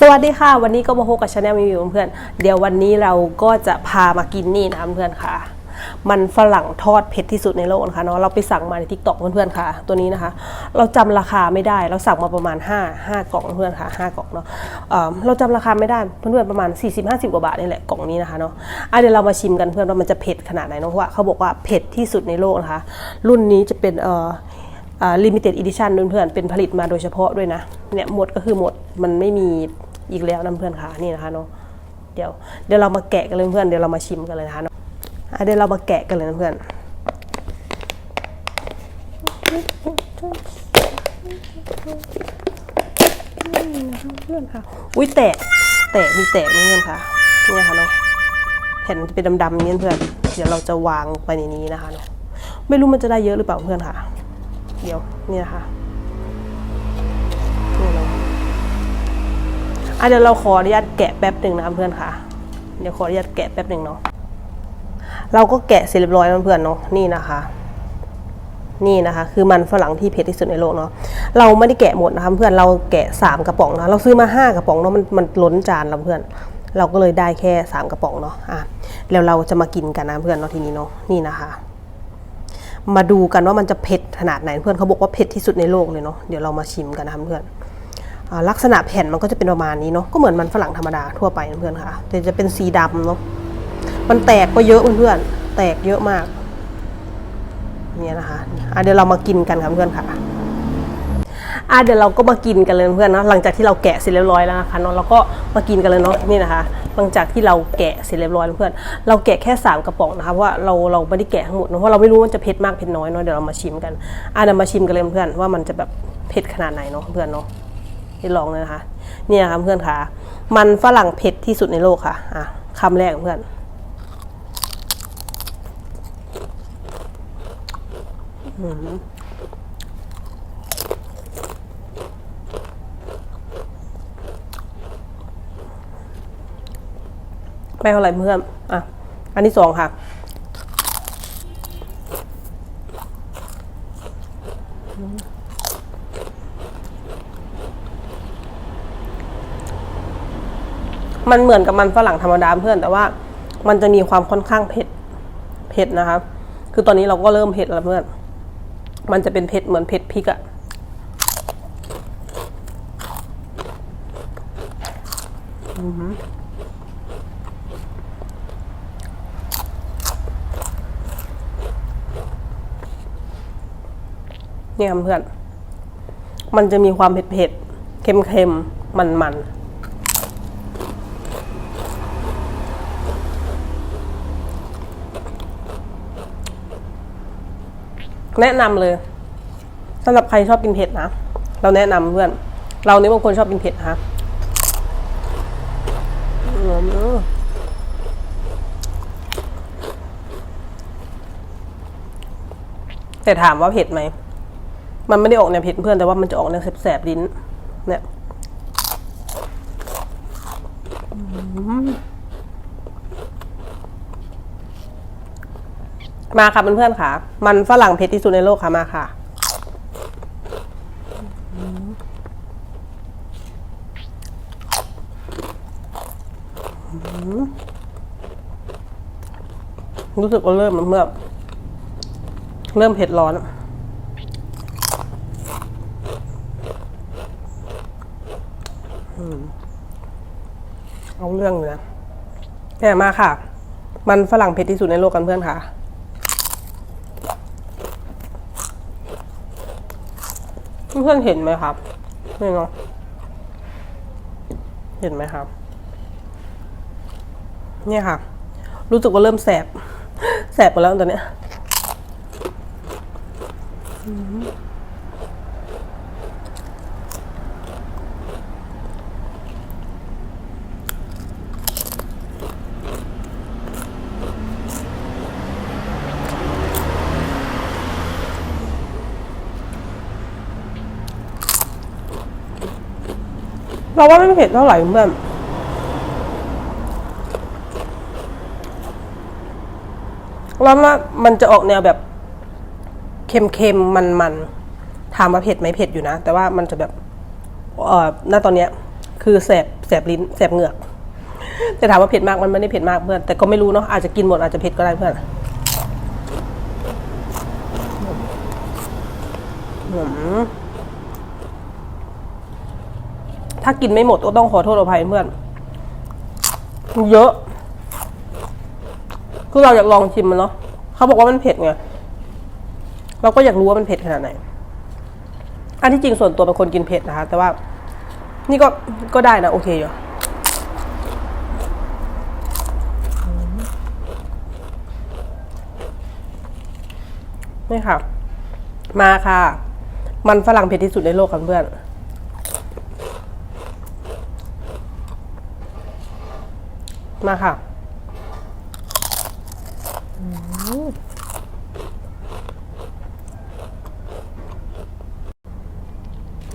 สวัสดีค่ะ วันนี้ก็มาพบกับชาแนลมีวิวเพื่อนเดี๋ยววันนี้เราก็จะพามากินนี่นะเพื่อนค่ะ มันฝรั่งทอดเผ็ดที่สุดในโลกนะคะเนาะเราไปสั่งมาในทิกตอกเพื่อนๆค่ะ ตัวนี้นะคะ เราจำราคาไม่ได้ เราสั่งมาประมาณ 5 5กล่องเพื่อนค่ะ5กล่องเนาะเเราจำราคาไม่ได้เพื่อนๆประมาณ 40-50 กว่าบาทนี่แหละกล่องนี้นะคะเนาะะเดี๋ยวเรามาชิมกันเพื่อนว่ามันจะเผ็ดขนาดไหนเนาะเพราะว่าเขาบอกว่าเผ็ดที่สุดในโลกนะคะ รุ่นนี้จะเป็นเอ่อลิมิเต็ดอีดิชันเพื่อนๆเป็นผลิตมาโดยเฉพาะด้วยนะเนี่ยหมดก็คือหมดมันไม่มี อีกแล้วนะเพื่อนค่ะนี่นะคะเนาะเดี๋ยวเดี๋ยวเรามาแกะกันเลยเพื่อนเดี๋ยวเรามาชิมกันเลยนะคะเนาะเดี๋ยวเรามาแกะกันเลยนะเพื่อนเพื่อนค่ะอุ้ยแตกแตกมีแตกนะเพื่อนค่ะนี่นะคะเนาะแผ่นจะเป็นดำๆนี่เพื่อนเดี๋ยวเราจะวางไปในนี้นะคะเนาะไม่รู้มันจะได้เยอะหรือเปล่าเพื่อนค่ะ เดี๋ยวนี่นะคะ อะเดี๋ยวเราขออนุญาตแกะแป๊บหนึ่งนะเพื่อนค่ะ เดี๋ยวขออนุญาตแกะแป๊บหนึ่งเนาะ เราก็แกะเสร็จเรียบร้อยแล้วเพื่อนเนาะ นี่นะคะ นี่นะคะ คือมันฝรั่งที่เผ็ดที่สุดในโลกเนาะ เราไม่ได้แกะหมดนะคะเพื่อน เราแกะสามกระป๋องนะ เราซื้อมาห้ากระป๋องเนาะ มันมันล้นจานเราเพื่อน เราก็เลยได้แค่สามกระป๋องเนาะ อะ แล้วเราจะมากินกันนะเพื่อนเนาะทีนี้เนาะ นี่นะคะมาดูกันว่ามันจะเผ็ดขนาดไหนเพื่อนเขาบอกว่าเผ็ดที่สุดในโลกเลยเนาะเดี๋ยวเรามาชิมกันนะเพื่อน ลักษณะแผ่นมันก็จะเป็นประมาณนี้เนาะก็เหมือนมันฝรั่งธรรมดาทั่วไปเพื่อนค่ะแต่จะเป็นสีดำเนาะมันแตกก็เยอะเพื่อนๆแตกเยอะมากเนี่ยนะคะอะเดี๋ยวเรามากินกันค่ะเพื่อนค่ะอะเดี๋ยวเราก็มากินกันเลยเพื่อนนะหลังจากที่เราแกะเสร็จเรียบร้อยแล้วนะคะเนาะเราก็มากินกันเลยเนาะนี่นะคะ หลังจากที่เราแกะเสร็จเรียบร้อยเพื่อนเราแกะแค่สามกระป๋องนะคะเพราะว่าเราเราไม่ได้แกะทั้งหมดเนอะเพราะเราไม่รู้ว่าจะเผ็ดมากเผ็ดน้อยเนาะเดี๋ยวเรามาชิมกันอะเดี๋ยวมาชิมกันเลยเพื่อนว่ามันจะแบบเผ็ดขนาดไหนเนาะเพื่อนเนาะ ที่ลองเลยนะคะนี่นะคะเพื่อนค่ะ มันฝรั่งเผ็ดที่สุดในโลกค่ะ อะคำแรกเพื่อน อืมไม่เท่าไหร่เพื่อน อะ อันที่สองค่ะมัันเหมือนกับมันฝรั่งธรรมดาเพื่อน แต่ว่ามันจะมีความค่อนข้างเผ็ด เผ็ดนะคะคือตอนนี้เราก็เริ่มเผ็ดแล้วเพื่อน มันจะเป็นเผ็ดเหมือนเผ็ดพริกอะเนี่ยค่ะเพื่อน มันจะมีความเผ็ดเผ็ดๆเค็มเค็มมันมัน แนะนำเลยสำหรับใครชอบกินเผ็ดนะ เราแนะนำเพื่อน เราเนี่ยบางคนชอบกินเผ็ดนะคะแต่ถามว่าเผ็ดไหม มันไม่ได้ออกแนวเผ็ดเพื่อนแต่ว่ามันจะออกแนวแสบๆลิ้น เนี่ย มาค่ะเพื่อนๆค่ะ มันฝรั่งเผ็ดที่สุดในโลกค่ะมาค่ะ รู้สึกว่าเริ่มมันเมื่อเริ่มเผ็ดร้อนอะเอาเรื่องอยู่นะเนี่ยมาค่ะ มันฝรั่งเผ็ดที่สุดในโลกกันเพื่อนค่ะ เพื่อนเห็นไหมครับนี่เนาะเห็นไหมครับ เนี่ยค่ะ รู้สึกว่าเริ่มแสบ แสบไปแล้วตอนเนี้ย เราว่าไม่เผ็ดเท่าไหร่เพื่อนแล้วว่ามันจะออกแนวแบบเค็มๆ มันๆ ถามว่าเผ็ดไหมเผ็ดอยู่นะ แต่ว่ามันจะแบบ เอ่อ ณ ตอนเนี้ย คือแสบ แสบลิ้น แสบเหงือก แต่ถามว่าเผ็ดมาก มันไม่ได้เผ็ดมากเพื่อน แต่ก็ไม่รู้เนาะ อาจจะกินหมดอาจจะเผ็ดก็ได้เพื่อนอืม ถ้ากินไม่หมดก็ต้องขอโทษอภัยเพื่อนเยอะ คือเราอยากลองชิมมันเนาะเขาบอกว่ามันเผ็ดไงเราก็อยากรู้ว่ามันเผ็ดขนาดไหน อันที่จริงส่วนตัวเป็นคนกินเผ็ดนะคะ แต่ว่า นี่ก็ก็ได้นะ โอเคอยู่นี่ค่ะ มาค่ะ มันฝรั่งเผ็ดที่สุดในโลกค่ะเพื่อน มาค่ะ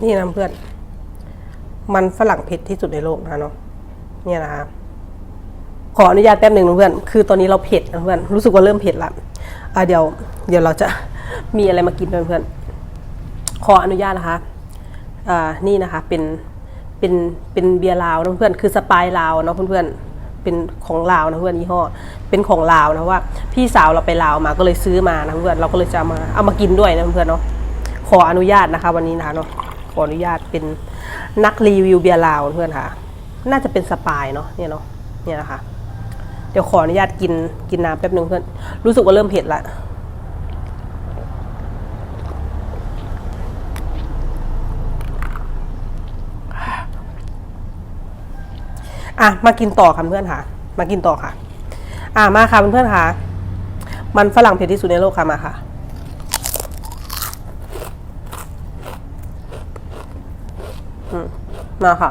นี่นะเพื่อน มันฝรั่งเผ็ดที่สุดในโลกนะเนาะเนี่ยนะคะขออนุญาตแป๊บหนึ่งนะเพื่อน คือตอนนี้เราเผ็ดนะเพื่อน รู้สึกว่าเริ่มเผ็ดละอะเดี๋ยว เดี๋ยวเราจะมีอะไรมากินเพื่อนๆขออนุญาตนะคะ อ่า นี่นะคะ เป็น เป็น เป็นเบียร์ลาวนะเพื่อน คือสปายลาวเนาะเพื่อนๆ เป็นของลาวนะเพื่อนยี่ห้อเป็นของลาวนะว่า พี่สาวเราไปลาวมาก็เลยซื้อมานะเพื่อนเราก็เลยจะมาเอามากินด้วยนะเพื่อนเนาะขออนุญาตนะคะ วันนี้นะคะเนาะขออนุญาตเป็นนักรีวิวเบียร์ลาวเพื่อนค่ะ น่าจะเป็นสปายเนาะเนี่ยเนาะเนี่ยนะคะ เดี๋ยวขออนุญาตกินกินน้ำแป๊บหนึ่งเพื่อนรู้สึกว่าเริ่มเผ็ดละ อะมากินต่อค่ะเพื่อนค่ะ มากินต่อค่ะ อะมาค่ะเพื่อนค่ะ มันฝรั่งเผ็ดที่สุดในโลกค่ะมาค่ะอืมมาค่ะ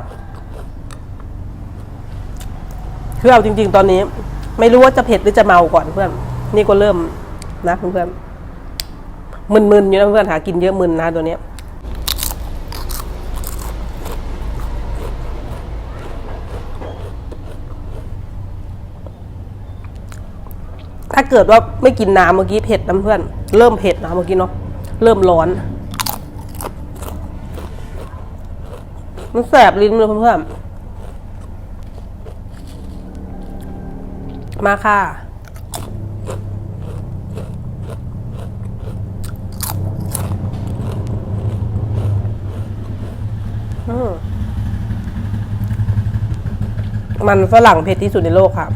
คือเอาจริง ๆ ตอนนี้ ไม่รู้ว่าจะเผ็ดหรือจะเมาก่อนเพื่อน นี่ก็เริ่มนะเพื่อนๆมึนๆอยู่นะเพื่อนหากินเยอะมึนนะตัวเนี้ย ถ้าเกิดว่าไม่กินน้ำเมื่อกี้เผ็ดนะเพื่อน เริ่มเผ็ดนะเมื่อกี้เนาะ เริ่มร้อน มันแสบลิ้นเลยเพื่อนมาค่ะมมันฝรั่งเผ็ดที่สุดในโลกค่ะ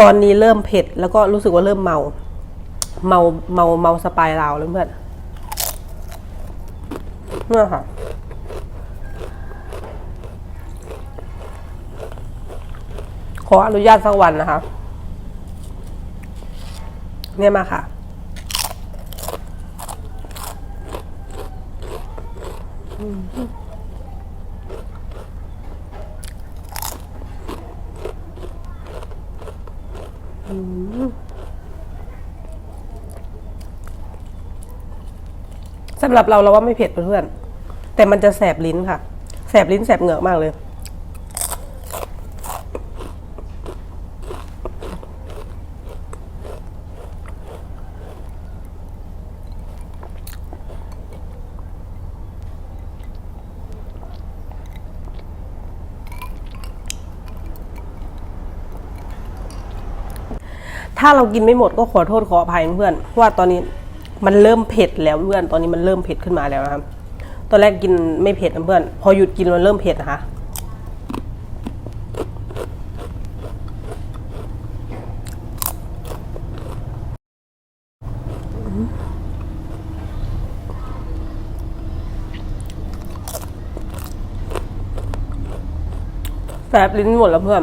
ตอนนี้เริ่มเผ็ด แล้วก็รู้สึกว่าเริ่มเมา เมาเมาเมาสปายลาวแล้วเพื่อนเนี่ยค่ะขออนุญาตสักวันนะคะ เนี่ยมาค่ะ สำหรับเราเราว่าไม่เผ็ดเพื่อนๆแต่มันจะแสบลิ้นค่ะ แสบลิ้นแสบเหงือกมากเลย ถ้าเรากินไม่หมดก็ขอโทษขออภัยเพื่อนเพราะว่าตอนนี้ มันเริ่มเผ็ดแล้วเพื่อน ตอนนี้มันเริ่มเผ็ดขึ้นมาแล้วนะครับ ตอนแรกกินไม่เผ็ดนะเพื่อน พอหยุดกินมันเริ่มเผ็ดนะคะแสบลิ้นหมดแล้วเพื่อน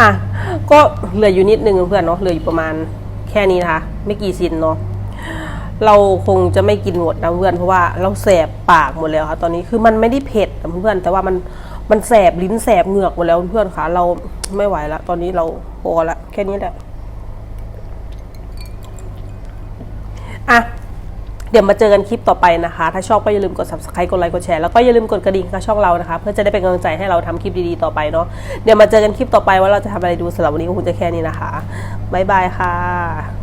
อะก็เหลืออยู่นิดนึงเพื่อนเนาะเหลืออยู่ประมาณแค่นี้นะคะไม่กี่ชิ้นเนาะเราคงจะไม่กินหมดนะเพื่อนเพราะว่าเราแสบปากหมดแล้วค่ะ ตอนนี้คือมันไม่ได้เผ็ดนะเพื่อนแต่ว่ามันมันแสบลิ้นแสบเหงือกหมดแล้วเพื่อนค่ะ เราไม่ไหวละตอนนี้เราพอละแค่นี้แหละอะ เดี๋ยวมาเจอกันคลิปต่อไปนะคะ ถ้าชอบก็อย่าลืมกด subscribe กดไลค์กดแชร์แล้วก็อย่าลืมกดกระดิ่งกับช่องเรานะคะ เพื่อจะได้เป็นกำลังใจให้เราทำคลิปดีๆต่อไปเนาะเดี๋ยวมาเจอกันคลิปต่อไปว่าเราจะทำอะไรดูสำหรับวันนี้ก็คงจะแค่นี้นะคะบ๊ายบายค่ะ